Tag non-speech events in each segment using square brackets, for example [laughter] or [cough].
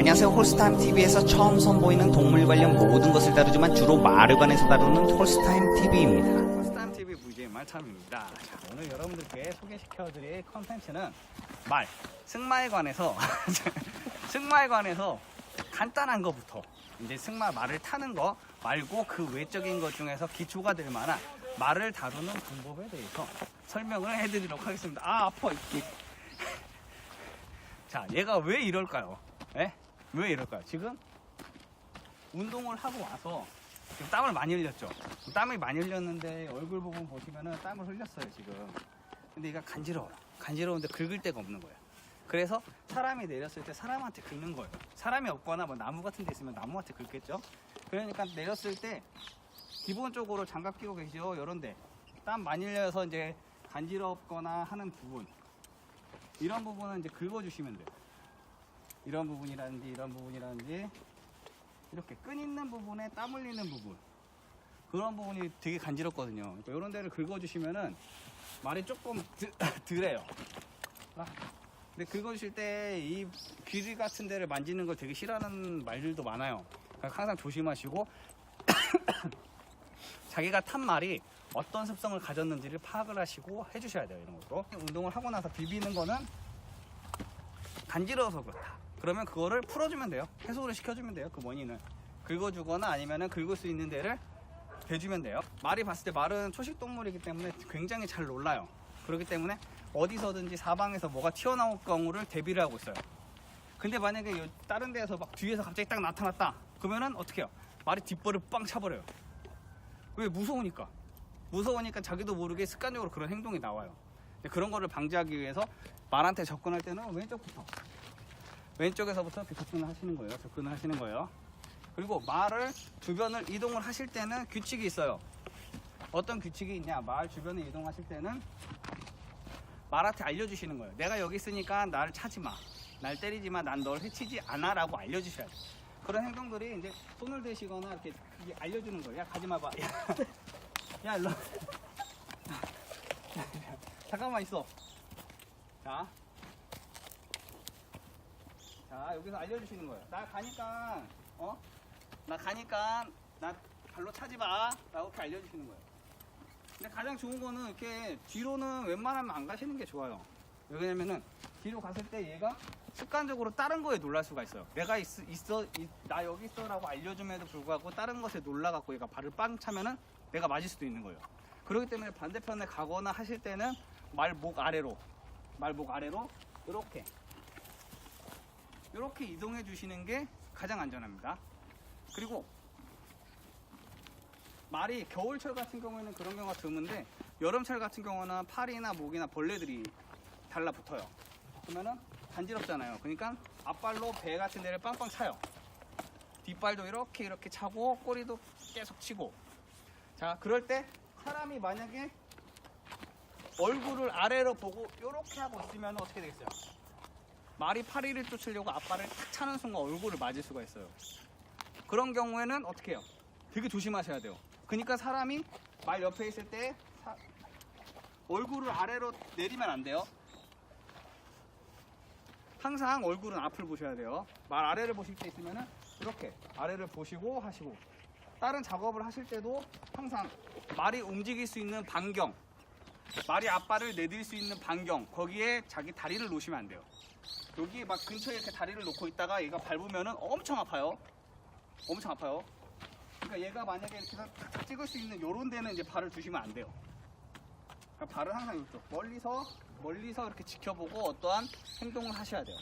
안녕하세요. 홀스타임 TV에서 처음 선보이는 동물 관련 모든 것을 다루지만 주로 말에 관해서 다루는 홀스타임 TV입니다. 홀스타임 TV VJ 말참입니다. 자, 오늘 여러분들께 소개시켜드릴 컨텐츠는 말, 승마에 관해서 [laughs] 승마에 관해서 간단한 것부터 이제 승마 말을 타는 거 말고 그 외적인 것 중에서 기초가 될 만한 말을 다루는 방법에 대해서 설명을 해드리도록 하겠습니다. 아 아파 이게. [laughs] 자, 얘가 왜 이럴까요? 예? 왜 이럴까요? 지금 운동을 하고 와서 지금 땀을 많이 흘렸죠. 땀을 많이 흘렸는데 얼굴 부분 보시면은 땀을 흘렸어요, 지금. 근데 얘가 간지러워요. 간지러운데 긁을 데가 없는 거예요. 그래서 사람이 내렸을 때 사람한테 긁는 거예요. 사람이 없거나 뭐 나무 같은 데 있으면 나무한테 긁겠죠. 그러니까 내렸을 때 기본적으로 장갑 끼고 계시죠. 요런데 땀 많이 흘려서 이제 간지럽거나 하는 부분 이런 부분은 이제 긁어주시면 돼요. 이런 부분이라든지 이런 부분이라든지 이렇게 끈 있는 부분에 땀 흘리는 부분 그런 부분이 되게 간지럽거든요. 그러니까 이런 데를 긁어주시면은 말이 조금 드, [laughs] 덜해요. 아, 근데 긁어주실 때 이 귀리 같은 데를 만지는 걸 되게 싫어하는 말들도 많아요. 그러니까 항상 조심하시고 [coughs] 자기가 탄 말이 어떤 습성을 가졌는지를 파악을 하시고 해주셔야 돼요. 이런 것도 운동을 하고 나서 비비는 거는 간지러워서 그렇다. 그러면 그거를 풀어주면 돼요. 해소를 시켜주면 돼요. 그 원인을 긁어주거나 아니면은 긁을 수 있는 데를 대주면 돼요. 말이 봤을 때 말은 초식 동물이기 때문에 굉장히 잘 놀라요. 그렇기 때문에 어디서든지 사방에서 뭐가 튀어나올 경우를 대비를 하고 있어요. 근데 만약에 요- 다른 데에서 막 뒤에서 갑자기 딱 나타났다. 그러면은 어떻게 해요? 말이 뒷벌을 빵 차버려요. 왜 무서우니까. 무서우니까 자기도 모르게 습관적으로 그런 행동이 나와요. 그런 거를 방지하기 위해서 말한테 접근할 때는 왼쪽부터 왼쪽에서부터 접근을 하시는 거예요. 접근을 하시는 거예요. 그리고 말을 주변을 이동을 하실 때는 규칙이 있어요. 어떤 규칙이 있냐? 말 주변을 이동하실 때는 말한테 알려주시는 거예요. 내가 여기 있으니까 나를 차지 마. 날 때리지 마. 난 널 해치지 않아 라고 알려주셔야 돼요. 그런 행동들이 이제 손을 대시거나 이렇게 알려주는 거예요. 야 가지 마봐. 야, [laughs] 야 일로. 와. [laughs] 잠깐만 있어. 자, 자 여기서 알려주시는 거예요. 나 가니까 어? 나 가니까 나 발로 차지 마. 라고 이렇게 알려주시는 거예요. 근데 가장 좋은 거는 이렇게 뒤로는 웬만하면 안 가시는 게 좋아요. 왜냐면은 뒤로 갔을 때 얘가 습관적으로 다른 거에 놀랄 수가 있어요. 내가 있, 있어, 이- 나 여기 있어라고 알려줌에도 불구하고 다른 것에 놀라갖고 얘가 발을 빵 차면은 내가 맞을 수도 있는 거예요. 그렇기 때문에 반대편에 가거나 하실 때는 말목 아래로, 말목 아래로 이렇게 이렇게 이동해 주시는 게 가장 안전합니다. 그리고 말이 겨울철 같은 경우에는 그런 경우가 드문데 여름철 같은 경우는 팔이나 목이나 벌레들이 달라붙어요. 그러면은 간지럽잖아요. 그러니까 앞발로 배 같은 데를 빵빵 차요. 뒷발도 이렇게 이렇게 차고 꼬리도 계속 치고. 자, 그럴 때 사람이 만약에 얼굴을 아래로 보고 이렇게 하고 있으면 어떻게 되겠어요? 말이 파리를 쫓으려고 앞발을 탁 차는 순간 얼굴을 맞을 수가 있어요. 그런 경우에는 어떻게 해요? 되게 조심하셔야 돼요. 그러니까 사람이 말 옆에 있을 때 사- 얼굴을 아래로 내리면 안 돼요. 항상 얼굴은 앞을 보셔야 돼요. 말 아래를 보실 때 있으면은 이렇게 아래를 보시고 하시고 다른 작업을 하실 때도 항상 말이 움직일 수 있는 반경 말이 앞발을 내릴 수 있는 반경 거기에 자기 다리를 놓으시면 안 돼요. 여기 막 근처에 이렇게 다리를 놓고 있다가 얘가 밟으면은 엄청 아파요. 엄청 아파요. 그러니까 얘가 만약에 이렇게 탁탁 찍을 수 있는 요런 데는 이제 발을 두시면 안 돼요. 그러니까 발은 항상 이쪽 멀리서 멀리서 이렇게 지켜보고 어떠한 행동을 하셔야 돼요.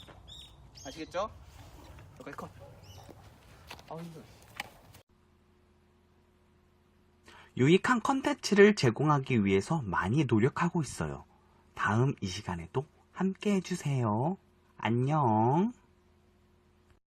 아시겠죠? 여기까지 컷. 아 힘들어. 유익한 컨텐츠를 제공하기 위해서 많이 노력하고 있어요. 다음 이 시간에도 함께 해주세요. 안녕.